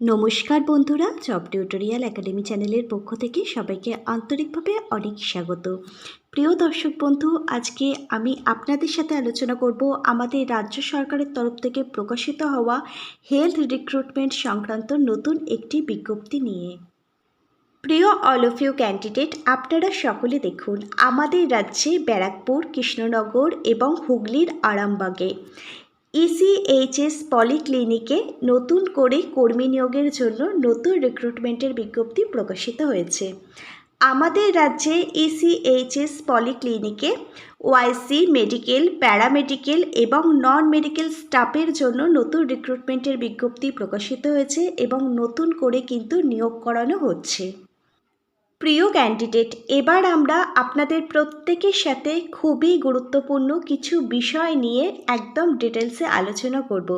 নমস্কার বন্ধুরা, job tutorial academy চ্যানেলের পক্ষ থেকে সবাইকে আন্তরিকভাবে অনেক স্বাগত। প্রিয় দর্শক বন্ধু, আজকে আমি আপনাদের সাথে আলোচনা করব আমাদের রাজ্য সরকারের তরফ থেকে প্রকাশিত হওয়া হেলথ রিক্রুটমেন্ট সংক্রান্ত নতুন একটি বিজ্ঞপ্তি নিয়ে। প্রিয় অল অফ ইউ ক্যান্ডিডেট, আপনারা সকলে দেখুন, আমাদের রাজ্যে ব্যারাকপুর, কৃষ্ণনগর এবং হুগলির আরামবাগে। ইসিএইচএস পলিক্লিনিকে নতুন করে কর্মী নিয়োগের জন্য নতুন রিক্রুটমেন্টের বিজ্ঞপ্তি প্রকাশিত হয়েছে। আমাদের রাজ্যে E ইসিএইচএস পলিক্লিনিকে ওয়াইসি মেডিকেল প্যারামেডিকেল এবং নন মেডিকেল স্টাফের জন্য নতুন রিক্রুটমেন্টের বিজ্ঞপ্তি প্রকাশিত হয়েছে এবং নতুন করে কিন্তু নিয়োগ করানো হচ্ছে। প্রিয় ক্যান্ডিডেট এবার আমরা আপনাদের প্রত্যেকের সাথে খুবই গুরুত্বপূর্ণ কিছু বিষয় নিয়ে একদম ডিটেলসে আলোচনা করব।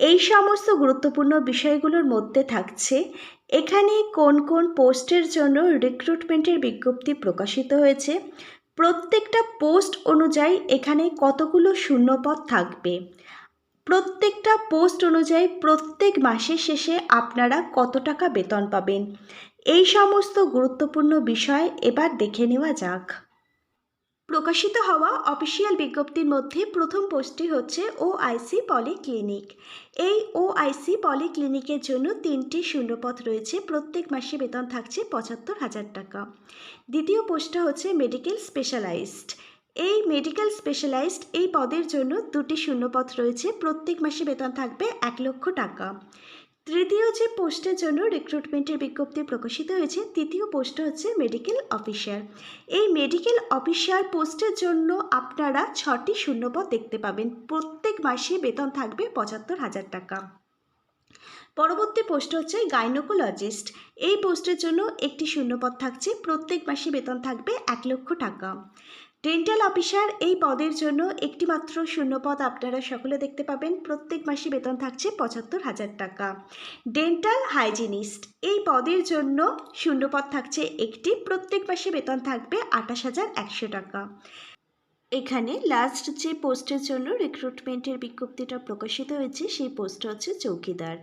এই সমস্ত গুরুত্বপূর্ণ বিষয়গুলোর মধ্যে থাকছে, এখানে কোন কোন পোস্টের জন্য রিক্রুটমেন্টের বিজ্ঞপ্তি প্রকাশিত হয়েছে, প্রত্যেকটা পোস্ট অনুযায়ী এখানে কতগুলো শূন্যপদ থাকবে প্রত্যেকটা পোস্ট অনুযায়ী প্রত্যেক মাসের শেষে আপনারা কত টাকা বেতন পাবেন? এই সমস্ত গুরুত্বপূর্ণ বিষয় এবার দেখে নেওয়া যাক। প্রকাশিত হওয়া অফিসিয়াল বিজ্ঞপ্তির মধ্যে প্রথম পোস্টটি হচ্ছে ওআইসি পলিক্লিনিক এই ওআইসি পলিক্লিনিকের জন্য তিনটি শূন্যপথ রয়েছে। প্রত্যেক মাসে বেতন থাকছে পঁচাত্তর হাজার টাকা। দ্বিতীয় পোস্টটা হচ্ছে মেডিকেল স্পেশালাইজড এই মেডিকেল স্পেশালাইজড এই পদের জন্য দুটি শূন্যপথ রয়েছে। প্রত্যেক মাসে বেতন থাকবে এক লক্ষ টাকা। তৃতীয় যে পোস্টের জন্য রিক্রুটমেন্টের বিজ্ঞপ্তি প্রকাশিত হয়েছে, তৃতীয় পোস্ট হচ্ছে মেডিকেল অফিসার এই মেডিকেল অফিসার পোস্টের জন্য আপনারা ছটি শূন্যপদ দেখতে পাবেন। প্রত্যেক মাসে বেতন থাকবে পঁচাত্তর হাজার টাকা। পরবর্তী পোস্ট হচ্ছে গাইনোকোলজিস্ট এই পোস্টের জন্য একটি শূন্যপদ থাকছে। প্রত্যেক মাসে বেতন থাকবে এক লক্ষ টাকা। ডেন্টাল অফিসার এই পদের জন্য একটিমাত্র শূন্যপদ আপনারা সকলে দেখতে পাবেন। প্রত্যেক মাসে বেতন থাকছে পঁচাত্তর হাজার টাকা। ডেন্টাল হাইজিনিস্ট এই পদের জন্য শূন্যপদ থাকছে একটি। প্রত্যেক মাসে বেতন থাকবে আঠাশ হাজার একশো টাকা। এখানে লাস্ট যে পোস্টের জন্য রিক্রুটমেন্টের বিজ্ঞপ্তিটা প্রকাশিত হয়েছে, সেই পোস্ট হচ্ছে চৌকিদার।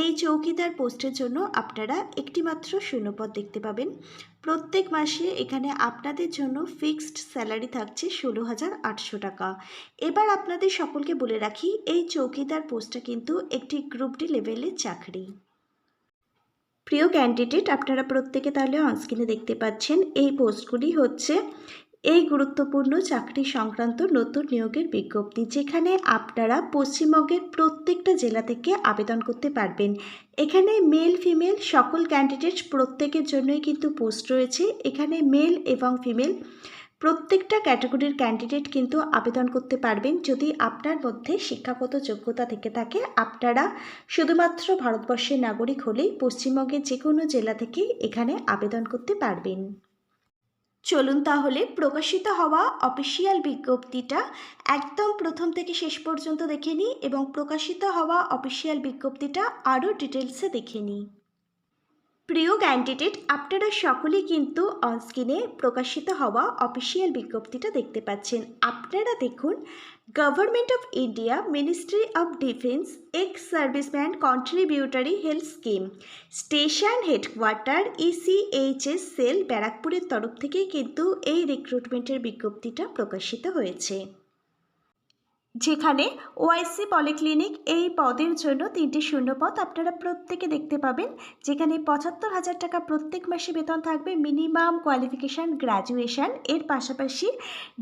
এই চৌকিদার পোস্টের জন্য আপনারা একটিমাত্র শূন্যপদ দেখতে পাবেন। প্রত্যেক মাসে এখানে আপনাদের জন্য ফিক্সড স্যালারি থাকছে ষোলো হাজার আটশো টাকা। এবার আপনাদের সকলকে বলে রাখি, এই চৌকিদার পোস্টটা কিন্তু একটি গ্রুপ ডি লেভেলের চাকরি। প্রিয় ক্যান্ডিডেট আপনারা প্রত্যেকে তাহলে অনস্ক্রিনে দেখতে পাচ্ছেন, এই পোস্টগুলি হচ্ছে এই গুরুত্বপূর্ণ চাকরি সংক্রান্ত নতুন নিয়োগের বিজ্ঞপ্তি যেখানে আপনারা পশ্চিমবঙ্গের প্রত্যেকটা জেলা থেকে আবেদন করতে পারবেন। এখানে মেল, ফিমেল সকল ক্যান্ডিডেট প্রত্যেকের জন্যই কিন্তু পোস্ট রয়েছে। এখানে মেল এবং ফিমেল প্রত্যেকটা ক্যাটাগরির ক্যান্ডিডেট কিন্তু আবেদন করতে পারবেন। যদি আপনার মধ্যে শিক্ষাগত যোগ্যতা থেকে থাকে, আপনারা শুধুমাত্র ভারতবর্ষের নাগরিক হলেই পশ্চিমবঙ্গের যে কোনো জেলা থেকে এখানে আবেদন করতে পারবেন। চলুন তাহলে প্রকাশিত হওয়া অফিসিয়াল বিজ্ঞপ্তিটা একদম প্রথম থেকে শেষ পর্যন্ত দেখে নিই এবং প্রকাশিত হওয়া অফিসিয়াল বিজ্ঞপ্তিটা আরও ডিটেলসে দেখে নিই। প্রিয় ক্যান্ডিডেট আপনারা সকলেই কিন্তু অনস্ক্রিনে প্রকাশিত হওয়া অফিসিয়াল বিজ্ঞপ্তিটা দেখতে পাচ্ছেন। আপনারা দেখুন government of India ministry of defence ex serviceman contributory health scheme station headquarter ECHS cell ব্যারাকপুরের তরফ থেকে কিন্তু এই রিক্রুটমেন্টের বিজ্ঞপ্তিটা প্রকাশিত হয়েছে। যেখানে ওআইসি পলিক্লিনিক এই পদের জন্য তিনটি শূন্যপদ আপনারা প্রত্যেকে দেখতে পাবেন, যেখানে পঁচাত্তর হাজার টাকা প্রত্যেক মাসে বেতন থাকবে মিনিমাম কোয়ালিফিকেশান গ্র্যাজুয়েশন এর পাশাপাশি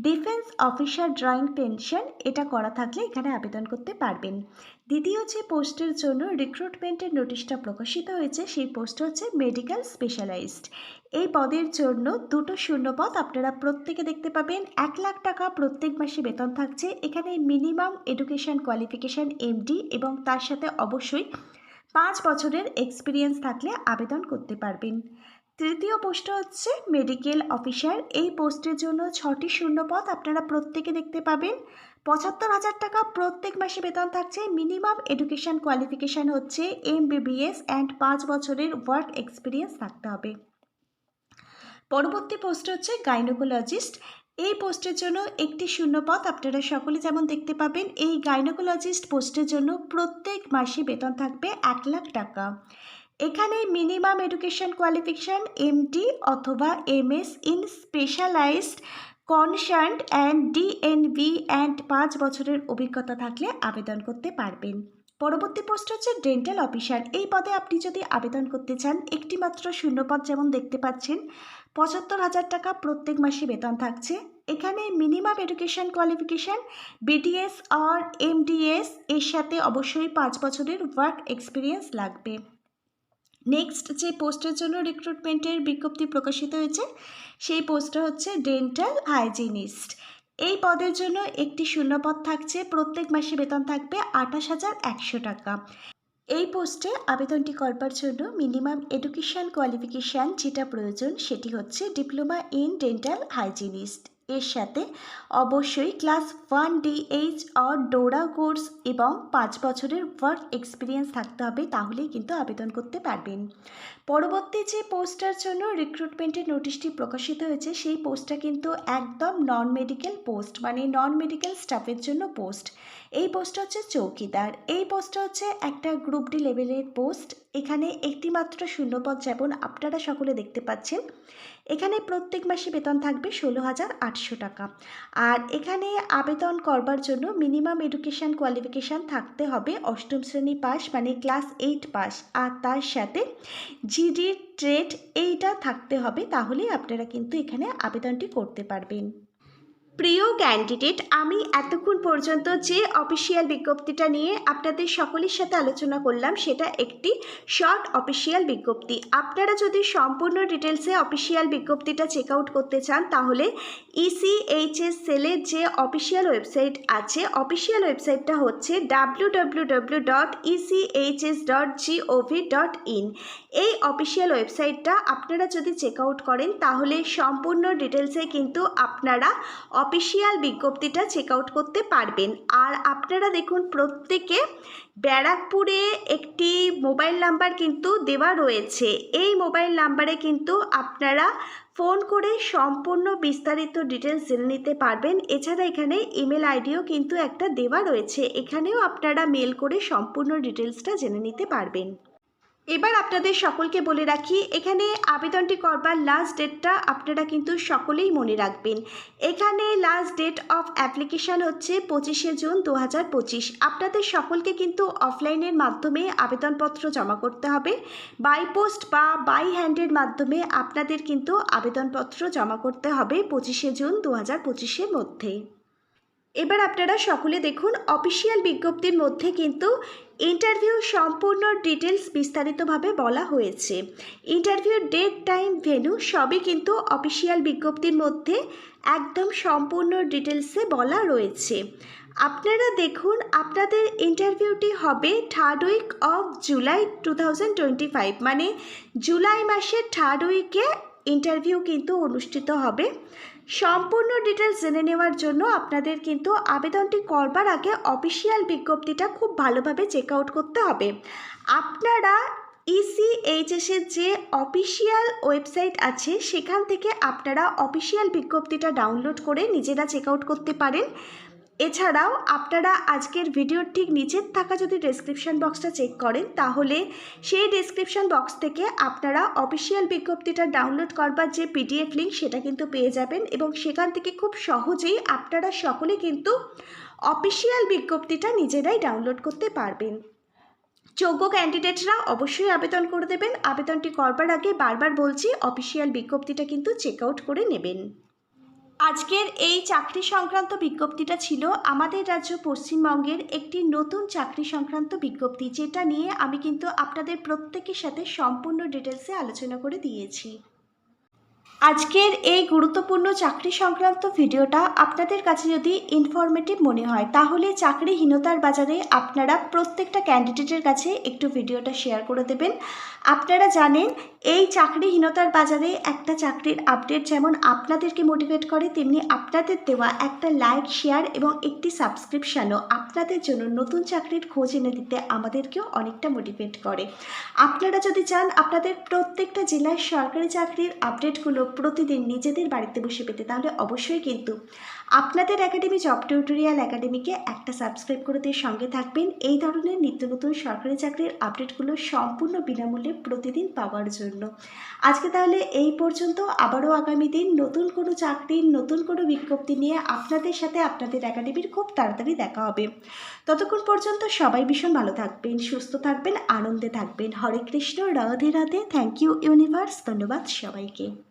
ডিফেন্স অফিসার ড্রয়িং পেনশন এটা করা থাকলে এখানে আবেদন করতে পারবেন। দ্বিতীয় যে পোস্টের জন্য রিক্রুটমেন্টের নোটিশটা প্রকাশিত হয়েছে, সেই পোস্ট হচ্ছে মেডিকেল স্পেশালাইজড এই পদের জন্য দুটো শূন্যপদ আপনারা প্রত্যেকে দেখতে পাবেন। এক লাখ টাকা প্রত্যেক মাসে বেতন থাকছে। এখানে মিনিমাম এডুকেশন কোয়ালিফিকেশান এমডি এবং তার সাথে অবশ্যই পাঁচ বছরের এক্সপিরিয়েন্স থাকলে আবেদন করতে পারবেন। তৃতীয় পোস্ট হচ্ছে মেডিকেল অফিসার এই পোস্টের জন্য ছটি শূন্যপদ আপনারা প্রত্যেকে দেখতে পাবেন। পঁচাত্তর হাজার টাকা প্রত্যেক মাসে বেতন থাকছে। মিনিমাম এডুকেশন কোয়ালিফিকেশান হচ্ছে এম বিবিএস অ্যান্ড পাঁচ বছরের ওয়ার্ক এক্সপিরিয়েন্স থাকতে হবে। পরবর্তী পোস্ট হচ্ছে গাইনোকোলজিস্ট এই পোস্টের জন্য একটি শূন্য শূন্যপদ আপনারা সকলে যেমন দেখতে পাবেন, এই গাইনোকোলজিস্ট পোস্টের জন্য প্রত্যেক মাসে বেতন থাকবে এক লাখ টাকা। এখানে মিনিমাম এডুকেশন কোয়ালিফিকেশান এমডি অথবা MS in specialized concern and DNB and পাঁচ বছরের অভিজ্ঞতা থাকলে আবেদন করতে পারবেন। পরবর্তী পোস্ট হচ্ছে ডেন্টাল অফিসার এই পদে আপনি যদি আবেদন করতে চান একটি মাত্র শূন্যপদ যেমন দেখতে পাচ্ছেন পঁচাত্তর হাজার টাকা প্রত্যেক মাসে বেতন থাকছে। এখানে মিনিমাম এডুকেশন কোয়ালিফিকেশান বিডিএস আর এমডিএস এর সাথে অবশ্যই পাঁচ বছরের ওয়ার্ক এক্সপিরিয়েন্স লাগবে। নেক্সট যে পোস্টের জন্য রিক্রুটমেন্টের বিজ্ঞপ্তি প্রকাশিত হয়েছে, সেই পোস্টটা হচ্ছে ডেন্টাল হাইজিনিস্ট এই পদের জন্য একটি শূন্যপদ থাকছে, প্রত্যেক মাসে বেতন থাকবে আঠাশ হাজার একশো টাকা। এই পোস্টে আবেদনটি করবার জন্য মিনিমাম এডুকেশান কোয়ালিফিকেশান যেটা প্রয়োজন সেটি হচ্ছে ডিপ্লোমা ইন ডেন্টাল হাইজিনিস্ট। এর সাথে অবশ্যই ক্লাস ওয়ান ডিএইচ অর ডোরা কোর্স এবং পাঁচ বছরের ওয়ার্ক এক্সপিরিয়েন্স থাকতে হবে, তাহলেই কিন্তু আবেদন করতে পারবেন। পরবর্তী যে পোস্টটার জন্য রিক্রুটমেন্টের নোটিশটি প্রকাশিত হয়েছে, সেই পোস্টটা কিন্তু একদম নন মেডিকেল পোস্ট মানে নন মেডিকেল স্টাফের জন্য পোস্ট এই পোস্টটা হচ্ছে চৌকিদার। এই পোস্টটা হচ্ছে একটা গ্রুপ ডি লেভেলের পোস্ট এখানে একটিমাত্র শূন্যপদ যেমন আপনারা সকলে দেখতে পাচ্ছেন এখানে প্রত্যেক মাসে বেতন থাকবে ষোলো হাজার আটশো টাকা। আর এখানে আবেদন করবার জন্য মিনিমাম এডুকেশান কোয়ালিফিকেশান থাকতে হবে। অষ্টম শ্রেণি পাস মানে ক্লাস এইট পাস আর তার সাথে জিডি ট্রেড এইটা থাকতে হবে। তাহলেই আপনারা কিন্তু এখানে আবেদনটি করতে পারবেন। প্রিয় ক্যান্ডিডেট আমি এতক্ষণ পর্যন্ত যে অফিসিয়াল বিজ্ঞপ্তিটা নিয়ে আপনাদের সকলের সাথে আলোচনা করলাম, সেটা একটি শর্ট অফিসিয়াল বিজ্ঞপ্তি। আপনারা যদি সম্পূর্ণ ডিটেলসে অফিসিয়াল বিজ্ঞপ্তিটা চেক আউট করতে চান, তাহলে E ইসিএইচএস সেলের যে অফিসিয়াল ওয়েবসাইট আছে অফিসিয়াল ওয়েবসাইটটা হচ্ছে W dot ECHS dot GOV dot in এই অফিসিয়াল ওয়েবসাইটটা আপনারা যদি চেক আউট করেন, তাহলে সম্পূর্ণ ডিটেলসে কিন্তু আপনারা অফিসিয়াল বিজ্ঞপ্তিটা চেক আউট করতে পারবেন। আর আপনারা দেখুন, প্রত্যেকে ব্যারাকপুরে একটি মোবাইল নাম্বার কিন্তু দেওয়া রয়েছে। এই মোবাইল নাম্বারে কিন্তু আপনারা ফোন করে সম্পূর্ণ বিস্তারিত ডিটেলস জেনে নিতে পারবেন। এছাড়া এখানে ইমেল আইডিও কিন্তু একটা দেওয়া রয়েছে। এখানেও আপনারা মেল করে সম্পূর্ণ ডিটেলসটা জেনে নিতে পারবেন। এবার আপনাদের সকলকে বলে রাখি, এখানে আবেদনটি করবার লাস্ট ডেটটা আপনারা কিন্তু সকলেই মনে রাখবেন। এখানে লাস্ট ডেট অফ অ্যাপ্লিকেশান হচ্ছে পঁচিশে জুন দু হাজার পঁচিশ। আপনাদের সকলকে কিন্তু অফলাইনের মাধ্যমে আবেদনপত্র জমা করতে হবে। বাই পোস্ট বা বাই হ্যান্ডের মাধ্যমে আপনাদের কিন্তু আবেদনপত্র জমা করতে হবে পঁচিশে জুন দু হাজার মধ্যে। এবার আপনারা সকলে দেখুন অফিসিয়াল বিজ্ঞপ্তির মধ্যে কিন্তু ইন্টারভিউ সম্পূর্ণ ডিটেলস বিস্তারিতভাবে বলা হয়েছে। ইন্টারভিউর ডেট টাইম ভেন্যু সবই কিন্তু অফিসিয়াল বিজ্ঞপ্তির মধ্যে একদম সম্পূর্ণ ডিটেলসে বলা রয়েছে। আপনারা দেখুন, আপনাদের ইন্টারভিউটি হবে third week of July to মানে জুলাই মাসের থার্ড উইকে ইন্টারভিউ কিন্তু অনুষ্ঠিত হবে। সম্পূর্ণ ডিটেলস জেনে নেওয়ার জন্য আপনাদের কিন্তু আবেদনটি করবার আগে অফিসিয়াল বিজ্ঞপ্তিটা খুব ভালোভাবে চেক আউট করতে হবে। আপনারা E ইসিএইচএসের যে অফিসিয়াল ওয়েবসাইট আছে, সেখান থেকে আপনারা অফিসিয়াল বিজ্ঞপ্তিটা ডাউনলোড করে নিজেরা চেক আউট করতে পারেন। এছাড়াও আপনারা আজকের ভিডিওর ঠিক নিচের থাকা যদি ডেসক্রিপশন বক্সটা চেক করেন, তাহলে সেই ডেসক্রিপশন বক্স থেকে আপনারা অফিসিয়াল বিজ্ঞপ্তিটা ডাউনলোড করবার যে পিডিএফ লিঙ্ক সেটা কিন্তু পেয়ে যাবেন এবং সেখান থেকে খুব সহজেই আপনারা সকলে কিন্তু অফিসিয়াল বিজ্ঞপ্তিটা নিজেরাই ডাউনলোড করতে পারবেন। যোগ্য ক্যান্ডিডেটরা অবশ্যই আবেদন করে দেবেন। আবেদনটি করবার আগে বারবার বলছি অফিসিয়াল বিজ্ঞপ্তিটা কিন্তু চেক আউট করে নেবেন। আজকের এই চাকরি সংক্রান্ত বিজ্ঞপ্তিটা ছিল আমাদের রাজ্য পশ্চিমবঙ্গের একটি নতুন চাকরি সংক্রান্ত বিজ্ঞপ্তি, যেটা নিয়ে আমি কিন্তু আপনাদের প্রত্যেকের সাথে সম্পূর্ণ ডিটেলসে আলোচনা করে দিয়েছি। আজকের এই গুরুত্বপূর্ণ চাকরি সংক্রান্ত ভিডিওটা আপনাদের কাছে যদি ইনফরমেটিভ মনে হয়, তাহলে চাকরিহীনতার বাজারে আপনারা প্রত্যেকটা ক্যান্ডিডেটের কাছে একটু ভিডিওটা শেয়ার করে দেবেন। আপনারা জানেন, এই চাকরিহীনতার বাজারে একটা চাকরির আপডেট যেমন আপনাদেরকে মোটিভেট করে, তেমনি আপনাদের দেওয়া একটা লাইক শেয়ার এবং একটি সাবস্ক্রিপশানও আপনাদের জন্য নতুন চাকরির খোঁজ এনে দিতে আমাদেরকেও অনেকটা মোটিভেট করে। আপনারা যদি চান, আপনাদের প্রত্যেকটা জেলায় সরকারি চাকরির আপডেটগুলো প্রতিদিন নিজেদের বাড়িতে বসে পেতে, তাহলে অবশ্যই কিন্তু আপনাদের একাডেমি জব টিউটোরিয়াল একাডেমিকে একটা সাবস্ক্রাইব করে দিয়ে সঙ্গে থাকবেন। এই ধরনের নিত্য নতুন সরকারি চাকরির আপডেটগুলো সম্পূর্ণ বিনামূল্যে প্রতিদিন পাওয়ার জন্য। আজকে তাহলে এই পর্যন্ত। আবারও আগামী দিন নতুন কোনো চাকরির নতুন কোনো বিজ্ঞপ্তি নিয়ে আপনাদের সাথে আপনাদের একাডেমির খুব তাড়াতাড়ি দেখা হবে। ততক্ষণ পর্যন্ত সবাই ভীষণ ভালো থাকবেন, সুস্থ থাকবেন, আনন্দে থাকবেন। Hare Krishna, Radhe Radhe. Thank you universe ধন্যবাদ সবাইকে।